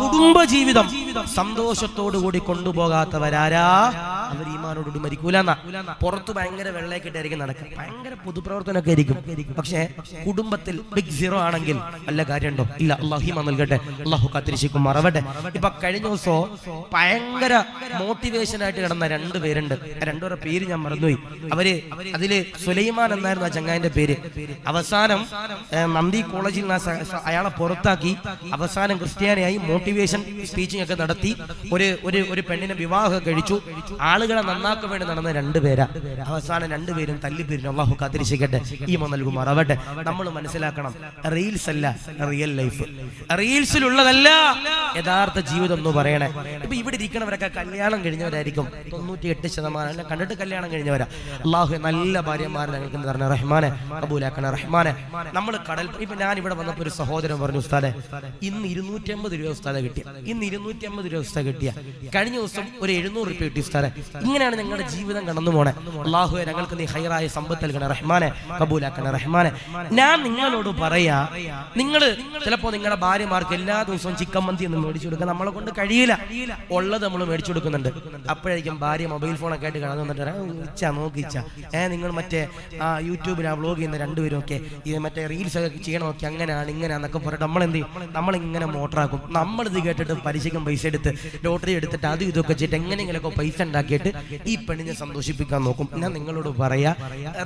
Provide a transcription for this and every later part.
കുടുംബ ജീവിതം സന്തോഷത്തോടു കൂടി കൊണ്ടുപോകാത്തവരാരാ? അവർ ഈമാനോടുകൂടി മരിക്കൂല പുറത്ത് ഭയങ്കര വെള്ളയൊക്കെ ആയിരിക്കും നടക്കുക. ഭയങ്കര പൊതുപ്രവർത്തനമൊക്കെ ആയിരിക്കും. പക്ഷേ കുടുംബത്തിൽ ബിഗ് സീറോ ആണെങ്കിൽ വല്ല കാര്യമുണ്ടോ? ഇല്ല അള്ളാഹിമ നൽകട്ടെ. അള്ളാഹു കാത്തിരിശിക്കും മറവട്ടെ. ഇപ്പൊ കഴിഞ്ഞ ദിവസം ഭയങ്കര മോട്ടിവേഷൻ ആയിട്ട് കിടന്ന രണ്ട് പേരുണ്ട്. ആ രണ്ടുപേരുടെ പേര് ഞാൻ മറന്നുപോയി. അവർ അതിൽ സുലൈമാൻ എന്നായിരുന്നു ആ ചങ്ങായിന്റെ പേര്. അവസാനം നന്ദി കോളേജിൽ അയാളെ പുറത്താക്കി. അവസാനം ക്രിസ്ത്യാനിയായി മോട്ടിവേഷൻ സ്പീച്ചിങ് ഒക്കെ നടത്തി. ഒരു ഒരു പെണ്ണിനെ വിവാഹം കഴിച്ചു. ആളുകളെ നന്നാക്കാൻ വേണ്ടി നടന്ന രണ്ടുപേരാ. അവസാനം രണ്ടുപേരും തല്ലിപ്പിരിഞ്ഞു അള്ളാഹു കാത്തിരിച്ചിക്കട്ടെ ഈ നൽകുമാർ അവട്ടെ നമ്മൾ മനസ്സിലാക്കണം റീൽസ് അല്ല റിയൽ ലൈഫ് റീൽസിലുള്ളതല്ല യഥാർത്ഥ ജീവിതം എന്ന് പറയണേ. ഇപ്പൊ ഇവിടെ ഇരിക്കണവരൊക്കെ കല്യാണം കഴിഞ്ഞവരായിരിക്കും. തൊണ്ണൂറ്റി എട്ട് ശതമാനം എന്നെ കണ്ടിട്ട് കല്യാണം കഴിഞ്ഞവരാ. അള്ളാഹു നല്ല ഭാര്യമാരെ ഞങ്ങൾക്ക് പറഞ്ഞ റഹ്മാനെ അബൂലാക്കണ റഹ്മാനെ നമ്മൾ കടൽ ഇപ്പൊ ഞാൻ ഇവിടെ വന്നപ്പോ ഒരു സഹോദരൻ പറഞ്ഞു ഉസ്താദെ ഇന്ന് ഇരുന്നൂറ്റി അമ്പത് രൂപ ഉസ്താദ കിട്ടിയ. ഇന്ന് ഇരുന്നൂറ്റി അമ്പത് രൂപ ഉസ്താദ കിട്ടിയ. കഴിഞ്ഞ ദിവസം ഒരു എഴുന്നൂറ് രൂപ കിട്ടി ഉസ്താദെ. ഇങ്ങനെയാണ് ഞങ്ങളുടെ ജീവിതം കടന്നു പോണേ. അള്ളാഹു ഞങ്ങൾക്ക് നീ ഹൈറായ സമ്പത്ത് നൽകണേ. റഹ്മാനെ കബൂലാക്കണേ. റഹ്മാനെ ഞാൻ നിങ്ങളോട് പറയാ നിങ്ങൾ ചിലപ്പോ നിങ്ങളുടെ ഭാര്യമാർക്ക് എല്ലാ ദിവസവും ചിക്കൻ മന്തി ഒന്നും മേടിച്ചു കൊടുക്കാൻ നമ്മളെ കൊണ്ട് കഴിയില്ല. ഉള്ളത് നമ്മൾ മേടിച്ചു കൊടുക്കുന്നുണ്ട്. അപ്പോഴേക്കും ഭാര്യ മൊബൈൽ ഫോണൊക്കെ ആയിട്ട് കടന്നു വന്നിട്ട് "ഏ, ഇച്ച നോക്കിച്ച ഏ നിങ്ങൾ മറ്റേ ആ യൂട്യൂബിൽ ആ വ്ലോഗ് ചെയ്യുന്ന രണ്ടുപേരും ഒക്കെ ഇത് മറ്റേ റീൽസ് ഒക്കെ ചെയ്യണം നോക്കി അങ്ങനെയാണ് ഇങ്ങനെയാന്നൊക്കെ പറഞ്ഞിട്ട് നമ്മൾ എന്ത് ചെയ്യും? നമ്മളിങ്ങനെ മോട്ടറാക്കും. നമ്മളിത് കേട്ടിട്ട് പലിശക്കും പൈസ എടുത്ത് ലോട്ടറി എടുത്തിട്ട് അതും ഇതൊക്കെ ചെയ്തിട്ട് എങ്ങനെയെങ്കിലുമൊക്കെ പൈസ ഉണ്ടാക്കിയിട്ട് ഈ പെണ്ണിനെ സന്തോഷിപ്പിക്കാൻ നോക്കും. ഞാൻ നിങ്ങളോട് പറയാ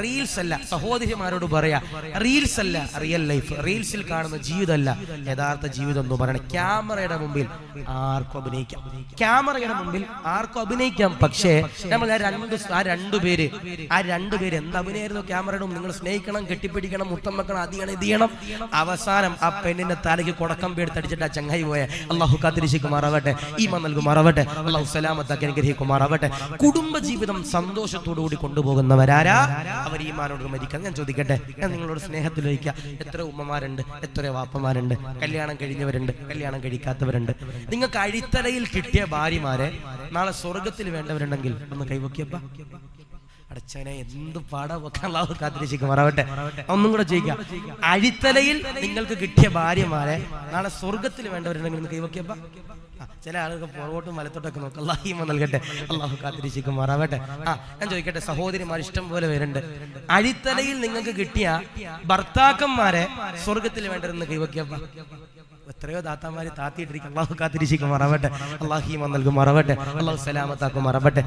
റീൽസ് അല്ല സഹോദരിമാരോട് പറയാ റീൽസ് അല്ല റിയൽ ലൈഫ് റീൽസിൽ കാണുന്ന ജീവിതമല്ല യഥാർത്ഥ ജീവിതം എന്ന് പറയണേ. ക്യാമറയുടെ മുമ്പിൽ ആർക്കും അഭിനയിക്കാം. ക്യാമറയുടെ മുമ്പിൽ ആർക്കും അഭിനയിക്കാം. പക്ഷേ നമ്മൾ ആ രണ്ട് ആ രണ്ടു പേര് ആ രണ്ടുപേര് എന്ത് അഭിനയായിരുന്നു ക്യാമറയുടെ നിങ്ങൾ സ്നേഹിക്കണം കെട്ടിപ്പിടിക്കണം മുത്തം വെക്കണം അത് ചെയ്യണം ഇത് ചെയ്യണം. അവസാനം ആ പെണ്ണിന്റെ തലയ്ക്ക് കുടക്കം പേടുത്തടിച്ചിട്ട് ആ ചങ്ങായി പോയ. അള്ളാഹു കാത്തിരിശിക്കുമാറാവട്ടെ ഈമ നൽകുമാറാവട്ടെ അള്ളാഹു സലാമത്താക്കി അനുഗ്രഹിക്കുമാറാവട്ടെ. കുടുംബ ജീവിതം സന്തോഷത്തോടു കൂടി കൊണ്ടുപോകുന്നവരാരാ അവർ ഈ മാനോട് മരിക്കാൻ ഞാൻ ചോദിക്കട്ടെ? ഞാൻ നിങ്ങളോട് സ്നേഹത്തിൽ വയ്ക്കുക എത്ര ഉമ്മമാരുണ്ട്? എത്ര വാപ്പമാരുണ്ട്? കല്യാണം കഴിഞ്ഞവരുണ്ട്. കല്യാണം കഴിക്കാത്തവരുണ്ട്. നിങ്ങൾക്ക് അഴിത്തലയിൽ കിട്ടിയ ഭാര്യമാരെ നാളെ സ്വർഗത്തിൽ വേണ്ടവരുണ്ടെങ്കിൽ ഒന്ന് കൈവക്കിയപ്പ അടച്ചനെ എന്ത് പാടാ വെക്കാൻ മറവട്ടെ. ഒന്നും കൂടെ ചെയ്യുക അഴിത്തലയിൽ നിങ്ങൾക്ക് കിട്ടിയ ഭാര്യമാരെ നാളെ സ്വർഗത്തിൽ വേണ്ടവരുണ്ടെങ്കിൽ ഒന്ന് കൈവക്കിയപ്പ ചില ആളുകൾ പുറകോട്ടും വലത്തോട്ടൊക്കെ നോക്കും. അള്ളാഹിമ നൽകട്ടെ. അള്ളാഹു മറവട്ടെ. ആ ഞാൻ ചോദിക്കട്ടെ സഹോദരിമാർ ഇഷ്ടം പോലെ വരുന്നുണ്ട്. അഴിത്തലയിൽ നിങ്ങൾക്ക് കിട്ടിയ ഭർത്താക്കന്മാരെ സ്വർഗത്തിൽ വേണ്ടവരെന്ന് കൈവക്കിയപ്പ എത്രയോ താത്താമാര് താത്തിയിട്ടിരിക്കും. അള്ളാഹു കാത്തിരിച്ചിരിക്കും. മറവട്ടെ. അള്ളാഹിമ നൽകും. മറവട്ടെ. അള്ളാഹു സലാമത്താക്കും. മറവട്ടെ.